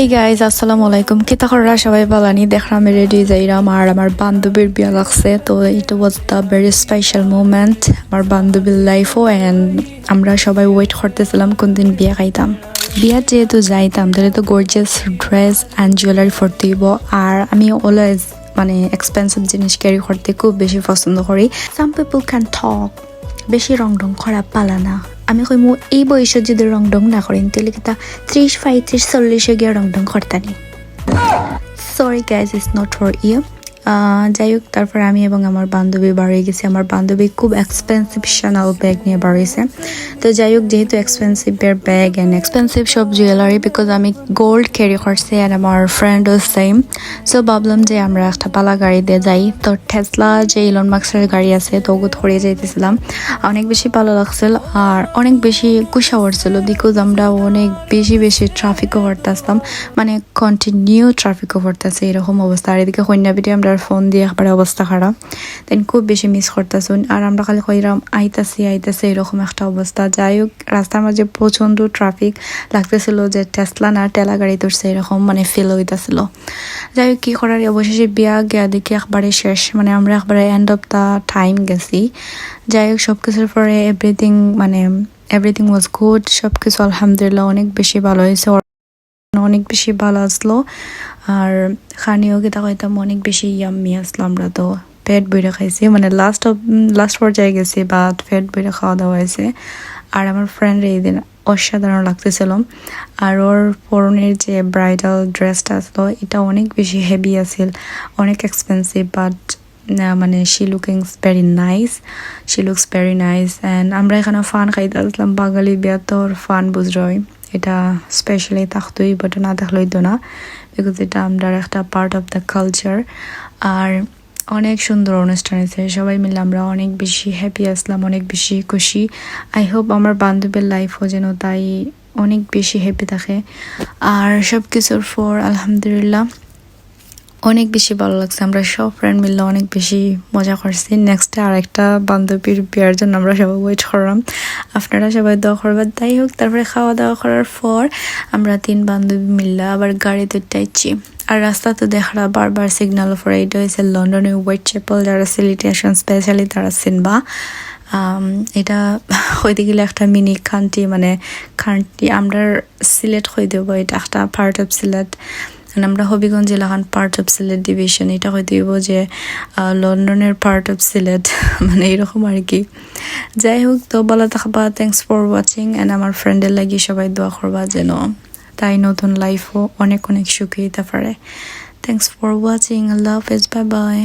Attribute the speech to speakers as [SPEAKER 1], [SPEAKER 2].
[SPEAKER 1] এই গাইজ আসসালামু আলাইকুম কিতা কররা সবাই বালানি দেখলাম রেডি যাইরাম আর আমার বান্ধবীর বিয়া লাগছে। তো it was the very special moment আমার বান্ধবীর লাইফও অ্যান্ড আমরা সবাই ওয়েট করতেছিলাম কোন দিন বিয়া খাইতাম। বিয়া যেহেতু যাইতাম, তাহলে তো গর্জিয়াস ড্রেস অ্যান্ড জুয়েলারি ফরতে হইব আর আমি অলওয়েজ মানে এক্সপেন্সিভ জিনিস ক্যারি করতে খুব বেশি পছন্দ করি। সাম পিপল ক্যান থক বেশি রং রং করা পালা না। আমি কই মো এই বয়সত যদি রং ডং না করেন তাহলে কিতা ত্রিশ পঁয়ত্রিশ চল্লিশে গিয়ে রং ডং করতানি sorry guys is not for you যাই হোক, তারপর আমি এবং আমার বান্ধবী বাড়িয়ে গেছি। আমার বান্ধবী খুব এক্সপেন্সিভ শানাল ব্যাগ নিয়ে বাড়িয়েছে। তো যাই হোক, যেহেতু এক্সপেন্সিভ ব্যাগ অ্যান্ড এক্সপেন্সিভ সব জুয়েলারি বিকজ আমি গোল্ড ক্যারি করছি অ্যান্ড আমার ফ্রেন্ডও সেম সো ভাবলাম যে আমরা একটা পালা গাড়িতে যাই। তো ঠেসলা যে ইলন মার্কসের গাড়ি আছে, তো ওগুলো ধরে যাইতেছিলাম। অনেক বেশি ভালো লাগছিল আর অনেক বেশি কুশা করছিল বিকজ আমরা অনেক বেশি বেশি ট্রাফিকও করতেছিলাম। মানে কন্টিনিউ ট্রাফিকও করতেছে, এরকম অবস্থা। আর এদিকে কন্যাবিটি আমরা ফোন দিয়ে একবারে অবস্থা খারাপ। দেন খুব বেশি মিস করতেছুন। আর আমরা খালি কইরাম, আইতাছি, আইতাছে, এরকম একটা অবস্থা। যাই হোক রাস্তার মাঝে প্রচণ্ড ট্রাফিক লাগতেছিল যে টেসলা না টেলা গাড়ি তুলছে এরকম মানে ফিল হইতাছিল। যাই হোক কি করার? অবশেষে বিয়া গিয়া দেখি একবারে শেষ। মানে আমরা একবারে এন্ড অফ দ্য টাইম গেছি। যাই হোক সব কিছুর পরে এভরিথিং মানে এভরিথিং ওয়াজ গুড সব কিছু আলহামদুলিল্লাহ অনেক বেশি ভালো হয়েছে। অনেক বেশি ভালো আসলো। আর খানিও কিতা কইতাম অনেক বেশি ইয়াম্মি আসলো আমরা তো পেট বইরে খাইছি। মানে লাস্ট লাস্ট পর্যায়ে গেছি বা পেট বইরে খাওয়া দাওয়া হয়েছে। আর আমার ফ্রেন্ড এই দিন অসাধারণ লাগতেছিল। আর ওর পরনের যে ব্রাইডাল ড্রেসটা আসলো এটা অনেক বেশি হেভি আছিল। অনেক এক্সপেন্সিভ বাট মানে she looking very nice she looks very nice and আমরা এখানে ফান খাইতে আসলাম, বাঙালি বিয়া তোর ফান বুঝরই। এটা স্পেশালি থাকতোই বাট না থাকলেই তো না বিকজ এটা আমরা একটা পার্ট অফ দ্য কালচার আর অনেক সুন্দর অনুষ্ঠান হয়েছে, সবাই মিলে আমরা অনেক বেশি হ্যাপি আসলাম, অনেক বেশি খুশি। আই হোপ আমার বান্ধবীর লাইফও যেন তাই অনেক বেশি হ্যাপি থাকে। আর সব কিছুর ফর আলহামদুলিল্লাহ। অনেক বেশি ভালো লাগছে। আমরা সব ফ্রেন্ড মিললে অনেক বেশি মজা করছি। নেক্সটে আর একটা বান্ধবীর বিয়ার জন্য আমরা সবাই ওয়েট করলাম। আপনারা সবাই দোয়া করবার তাই হোক, তারপরে খাওয়া দাওয়া করার পর আমরা তিন বান্ধবী মিললে আবার গাড়িতে টাইছি আর রাস্তা তো দেখা বারবার সিগন্যাল ফর এটা হয়েছে। লন্ডনে হোয়াইট চ্যাপেল যারা সিলিটেশন স্পেশালি তারা চিনবা। এটা হইতে গেলে একটা মিনি কান্ট্রি মানে কান্ট্রি আমরা সিলেট হয়ে দেবো। এটা একটা পার্ট অফ সিলেট। আমরা হবিগঞ্জ এলাকান পার্ট অফ সিলেট ডিভিশন এটা হয়তো দিব যে লন্ডনের পার্ট অফ সিলেট মানে এরকম আর কি যাই হোক, তো বলা থাকবা থ্যাংকস ফর ওয়াচিং অ্যান্ড আমার ফ্রেন্ডের লাগি সবাই দোয়া করবা যেন তাই নতুন লাইফও অনেক অনেক সুখী হইতে পারে। থ্যাংকস ফর ওয়াচিং আল্লাহ হাফেজ বাই বাই